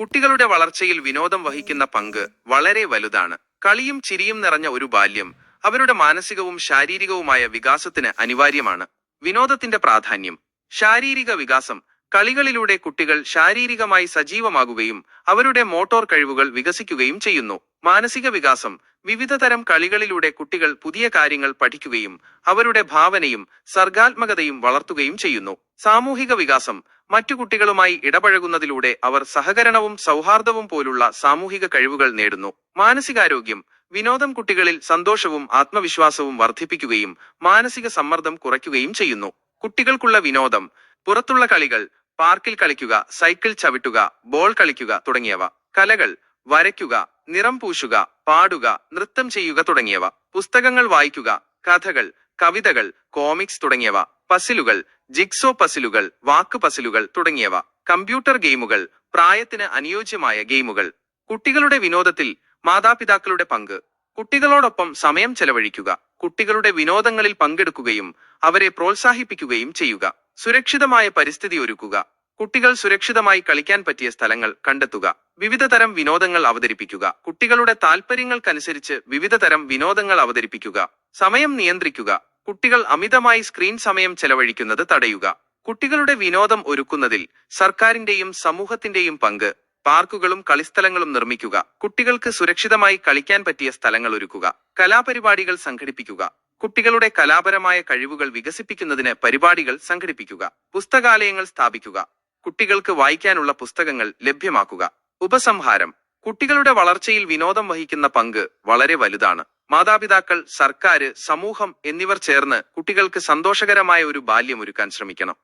കുട്ടികളുടെ വളർച്ചയിൽ വിനോദം വഹിക്കുന്ന പങ്ക് വളരെ വലുതാണ്. കളിയും ചിരിയും നിറഞ്ഞ ഒരു ബാല്യം അവരുടെ മാനസികവും ശാരീരികവുമായ വികാസത്തിന് അനിവാര്യമാണ്. വിനോദത്തിന്റെ പ്രാധാന്യം. ശാരീരിക വികാസം കളികളിലൂടെ കുട്ടികൾ ശാരീരികമായി സജീവമാകുകയും അവരുടെ മോട്ടോർ കഴിവുകൾ വികസിക്കുകയും ചെയ്യുന്നു. മാനസിക വികാസം വിവിധ തരം കളികളിലൂടെ കുട്ടികൾ പുതിയ കാര്യങ്ങൾ പഠിക്കുകയും അവരുടെ ഭാവനയും സർഗാത്മകതയും വളർത്തുകയും ചെയ്യുന്നു. സാമൂഹിക വികാസം മറ്റു കുട്ടികളുമായി ഇടപഴകുന്നതിലൂടെ അവർ സഹകരണവും സൗഹാർദ്ദവും പോലുള്ള സാമൂഹിക കഴിവുകൾ നേടുന്നു. മാനസികാരോഗ്യം വിനോദം കുട്ടികളിൽ സന്തോഷവും ആത്മവിശ്വാസവും വർദ്ധിപ്പിക്കുകയും മാനസിക സമ്മർദ്ദം കുറയ്ക്കുകയും ചെയ്യുന്നു. കുട്ടികൾക്കുള്ള വിനോദം പുറത്തുള്ള കളികൾ പാർക്കിൽ കളിക്കുക സൈക്കിൾ ചവിട്ടുക ബോൾ കളിക്കുക തുടങ്ങിയവ. കലകൾ വരയ്ക്കുക നിറം പൂശുക പാടുക നൃത്തം ചെയ്യുക തുടങ്ങിയവ. പുസ്തകങ്ങൾ വായിക്കുക കഥകൾ കവിതകൾ കോമിക്സ് തുടങ്ങിയവ. പസിലുകൾ ജിഗ്സോ പസിലുകൾ വാക്ക് പസിലുകൾ തുടങ്ങിയവ. കമ്പ്യൂട്ടർ ഗെയിമുകൾ പ്രായത്തിന് അനുയോജ്യമായ ഗെയിമുകൾ. കുട്ടികളുടെ വിനോദത്തിൽ മാതാപിതാക്കളുടെ പങ്ക്. കുട്ടികളോടൊപ്പം സമയം ചെലവഴിക്കുക. കുട്ടികളുടെ വിനോദങ്ങളിൽ പങ്കെടുക്കുകയും അവരെ പ്രോത്സാഹിപ്പിക്കുകയും ചെയ്യുക. സുരക്ഷിതമായ പരിസ്ഥിതി ഒരുക്കുക. കുട്ടികൾ സുരക്ഷിതമായി കളിക്കാൻ പറ്റിയ സ്ഥലങ്ങൾ കണ്ടെത്തുക. വിവിധ തരം വിനോദങ്ങൾ അവതരിപ്പിക്കുക. കുട്ടികളുടെ താൽപ്പര്യങ്ങൾക്കനുസരിച്ച് വിവിധ തരം വിനോദങ്ങൾ അവതരിപ്പിക്കുക. സമയം നിയന്ത്രിക്കുക. കുട്ടികൾ അമിതമായി സ്ക്രീൻ സമയം ചെലവഴിക്കുന്നത് തടയുക. കുട്ടികളുടെ വിനോദം ഒരുക്കുന്നതിൽ സർക്കാരിന്റെയും സമൂഹത്തിന്റെയും പങ്ക് പാർക്കുകളും കളിസ്ഥലങ്ങളും നിർമ്മിക്കുക കുട്ടികൾക്ക് സുരക്ഷിതമായി കളിക്കാൻ പറ്റിയ സ്ഥലങ്ങൾ ഒരുക്കുക കലാപരിപാടികൾ സംഘടിപ്പിക്കുക കുട്ടികളുടെ കലാപരമായ കഴിവുകൾ വികസിപ്പിക്കുന്നതിന് പരിപാടികൾ സംഘടിപ്പിക്കുക പുസ്തകാലയങ്ങൾ സ്ഥാപിക്കുക കുട്ടികൾക്ക് വായിക്കാനുള്ള പുസ്തകങ്ങൾ ലഭ്യമാക്കുക. ഉപസംഹാരം കുട്ടികളുടെ വളർച്ചയിൽ വിനോദം വഹിക്കുന്ന പങ്ക് വളരെ വലുതാണ്. മാതാപിതാക്കൾ സർക്കാർ സമൂഹം എന്നിവർ ചേർന്ന് കുട്ടികൾക്ക് സന്തോഷകരമായ ഒരു ബാല്യം ഒരുക്കാൻ ശ്രമിക്കണം.